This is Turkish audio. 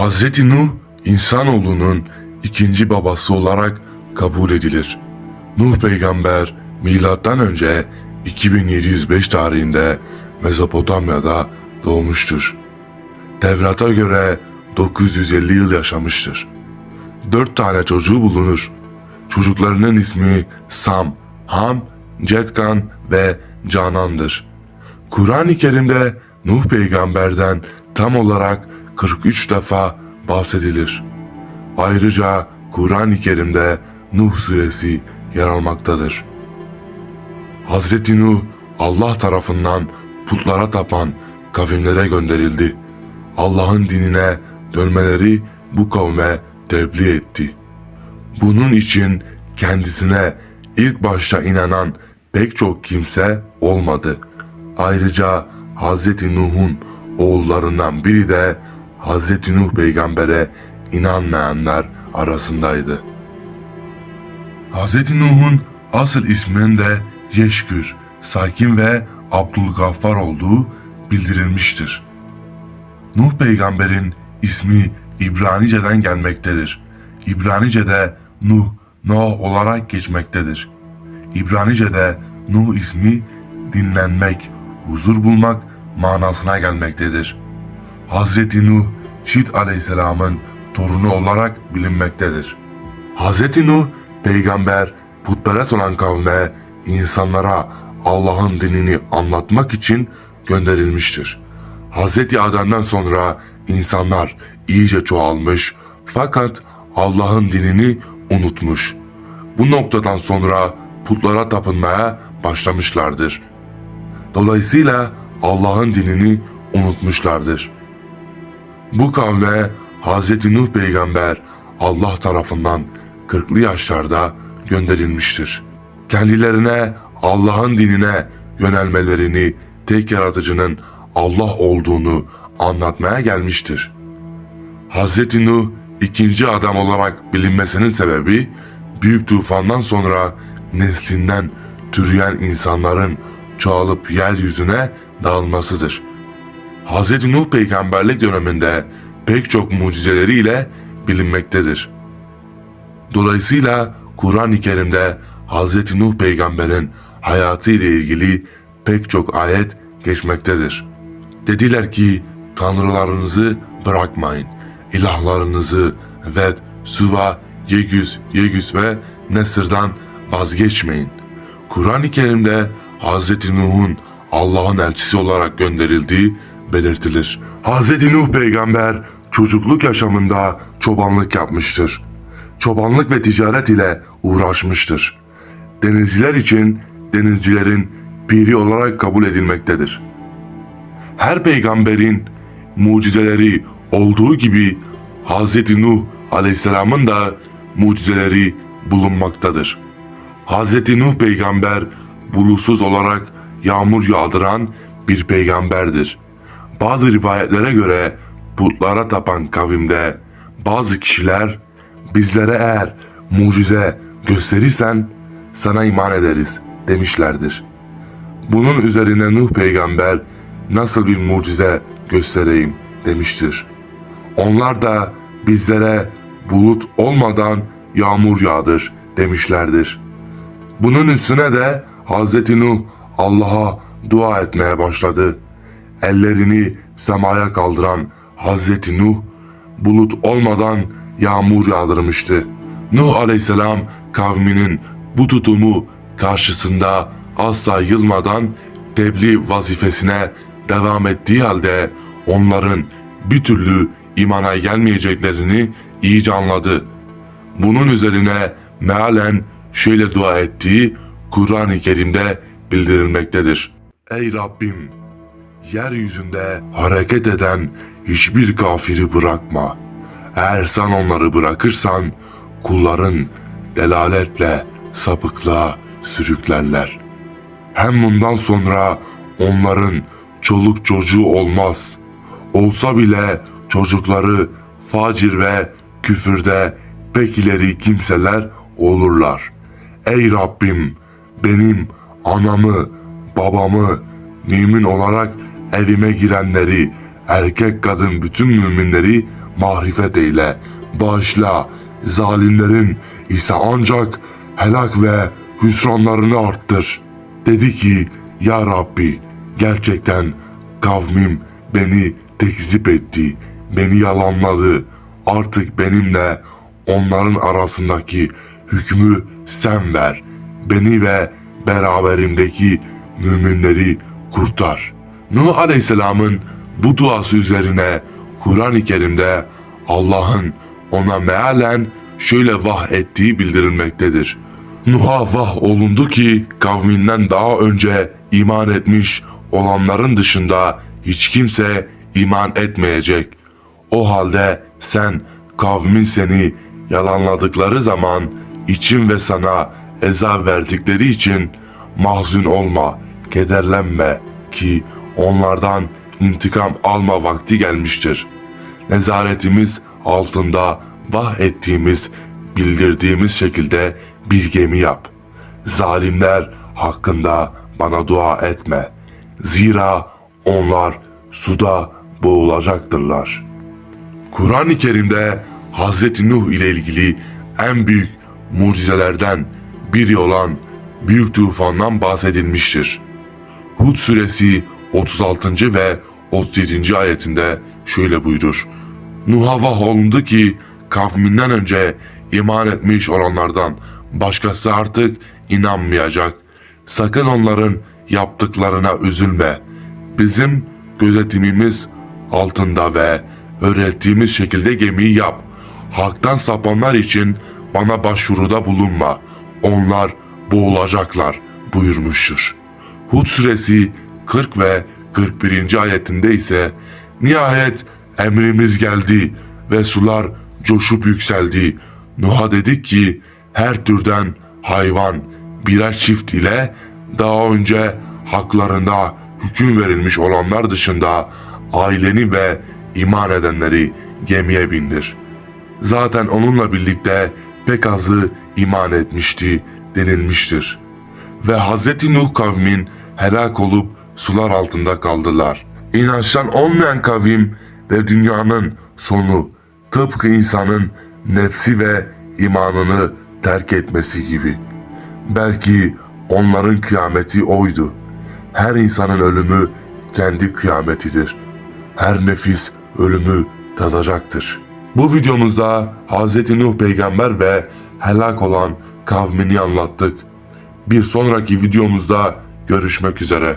Hazreti Nuh insanoğlunun ikinci babası olarak kabul edilir. Nuh peygamber milattan önce 2705 tarihinde Mezopotamya'da doğmuştur. Tevrat'a göre 950 yıl yaşamıştır. Dört tane çocuğu bulunur. Çocuklarının ismi Sam, Ham, Cetkan ve Canan'dır. Kur'an-ı Kerim'de Nuh peygamberden tam olarak 43 defa bahsedilir. Ayrıca Kur'an-ı Kerim'de Nuh suresi yer almaktadır. Hazreti Nuh Allah tarafından putlara tapan kavimlere gönderildi. Allah'ın dinine dönmeleri bu kavme tebliğ etti. Bunun için kendisine ilk başta inanan pek çok kimse olmadı. Ayrıca Hazreti Nuh'un oğullarından biri de Hazreti Nuh peygambere inanmayanlar arasındaydı. Hazreti Nuh'un asıl isminin de Yeşkür, Sakin ve Abdülgaffar olduğu bildirilmiştir. Nuh peygamberin ismi İbranice'den gelmektedir. İbranice'de Nuh, Noah olarak geçmektedir. İbranice'de Nuh ismi dinlenmek, huzur bulmak manasına gelmektedir. Hazreti Nuh, Şit aleyhisselamın torunu olarak bilinmektedir. Hazreti Nuh, peygamber, putperest olan kavme, insanlara Allah'ın dinini anlatmak için gönderilmiştir. Hazreti Adem'den sonra insanlar iyice çoğalmış fakat Allah'ın dinini unutmuş. Bu noktadan sonra putlara tapınmaya başlamışlardır. Dolayısıyla Allah'ın dinini unutmuşlardır. Bu kavme Hz. Nuh peygamber Allah tarafından 40'lı yaşlarda gönderilmiştir. Kendilerine Allah'ın dinine yönelmelerini tek yaratıcının Allah olduğunu anlatmaya gelmiştir. Hz. Nuh ikinci adam olarak bilinmesinin sebebi büyük tufandan sonra neslinden türeyen insanların çoğalıp yeryüzüne dağılmasıdır. Hz. Nuh peygamberlik döneminde pek çok mucizeleriyle bilinmektedir. Dolayısıyla Kur'an-ı Kerim'de Hz. Nuh peygamberin hayatı ile ilgili pek çok ayet geçmektedir. Dediler ki tanrılarınızı bırakmayın. ilahlarınızı Ved, Suva, Yegüz, Yegüz ve Nesir'den vazgeçmeyin. Kur'an-ı Kerim'de Hz. Nuh'un Allah'ın elçisi olarak gönderildiği belirtilir. Hz. Nuh peygamber çocukluk yaşamında çobanlık yapmıştır. Çobanlık ve ticaret ile uğraşmıştır. Denizciler için denizcilerin piri olarak kabul edilmektedir. Her peygamberin mucizeleri olduğu gibi Hz. Nuh aleyhisselamın da mucizeleri bulunmaktadır. Hz. Nuh peygamber bulutsuz olarak yağmur yağdıran bir peygamberdir. Bazı rivayetlere göre putlara tapan kavimde bazı kişiler bizlere eğer mucize gösterirsen sana iman ederiz demişlerdir. Bunun üzerine Nuh peygamber nasıl bir mucize göstereyim demiştir. Onlar da bizlere bulut olmadan yağmur yağdır demişlerdir. Bunun üstüne de Hz. Nuh Allah'a dua etmeye başladı. Ellerini semaya kaldıran Hz. Nuh bulut olmadan yağmur yağdırmıştı. Nuh aleyhisselam kavminin bu tutumu karşısında asla yılmadan tebliğ vazifesine devam ettiği halde onların bir türlü imana gelmeyeceklerini iyice anladı. Bunun üzerine mealen şöyle dua ettiği Kur'an-ı Kerim'de bildirilmektedir. Ey Rabbim! Yeryüzünde hareket eden hiçbir kafiri bırakma. Eğer sen onları bırakırsan kulların delaletle sapıklığa sürüklerler. Hem bundan sonra onların çoluk çocuğu olmaz. Olsa bile çocukları facir ve küfürde pek ileri kimseler olurlar. Ey Rabbim benim anamı, babamı mümin olarak evime girenleri erkek kadın bütün müminleri marifet eyle, bağışla, zalimlerin ise ancak helak ve hüsranlarını arttır. Dedi ki, Ya Rabbi, gerçekten kavmim beni tekzip etti, beni yalanladı. Artık benimle onların arasındaki hükmü sen ver. Beni ve beraberimdeki müminleri kurtar. Nuh Aleyhisselam'ın bu duası üzerine Kur'an-ı Kerim'de Allah'ın ona mealen şöyle vah ettiği bildirilmektedir. Nuh'a vah olundu ki kavminden daha önce iman etmiş olanların dışında hiç kimse iman etmeyecek. O halde sen kavmin seni yalanladıkları zaman için ve sana eza verdikleri için mahzun olma, kederlenme ki onlardan intikam alma vakti gelmiştir. Nezaretimiz altında vah ettiğimiz, bildirdiğimiz şekilde bir gemi yap. Zalimler hakkında bana dua etme. Zira onlar suda boğulacaktırlar. Kur'an-ı Kerim'de Hz. Nuh ile ilgili en büyük mucizelerden biri olan büyük tufandan bahsedilmiştir. Hud suresi 36. ve 37. ayetinde şöyle buyurur. Nuh'a vah olundu ki kavminden önce iman etmiş olanlardan başkası artık inanmayacak. Sakın onların yaptıklarına üzülme. Bizim gözetimimiz altında ve öğrettiğimiz şekilde gemiyi yap. Haktan sapanlar için bana başvuruda bulunma. Onlar boğulacaklar buyurmuştur. Hud suresi 40 ve 41. ayetinde ise nihayet emrimiz geldi ve sular coşup yükseldi. Nuh'a dedik ki her türden hayvan birer çift ile daha önce haklarında hüküm verilmiş olanlar dışında aileni ve iman edenleri gemiye bindir. Zaten onunla birlikte pek azı iman etmişti denilmiştir. Ve Hz. Nuh kavmin helak olup sular altında kaldılar. İnançtan olmayan kavim ve dünyanın sonu tıpkı insanın nefsi ve imanını terk etmesi gibi. Belki onların kıyameti oydu. Her insanın ölümü kendi kıyametidir. Her nefis ölümü tadacaktır. Bu videomuzda Hz. Nuh peygamber ve helak olan kavmini anlattık. Bir sonraki videomuzda görüşmek üzere.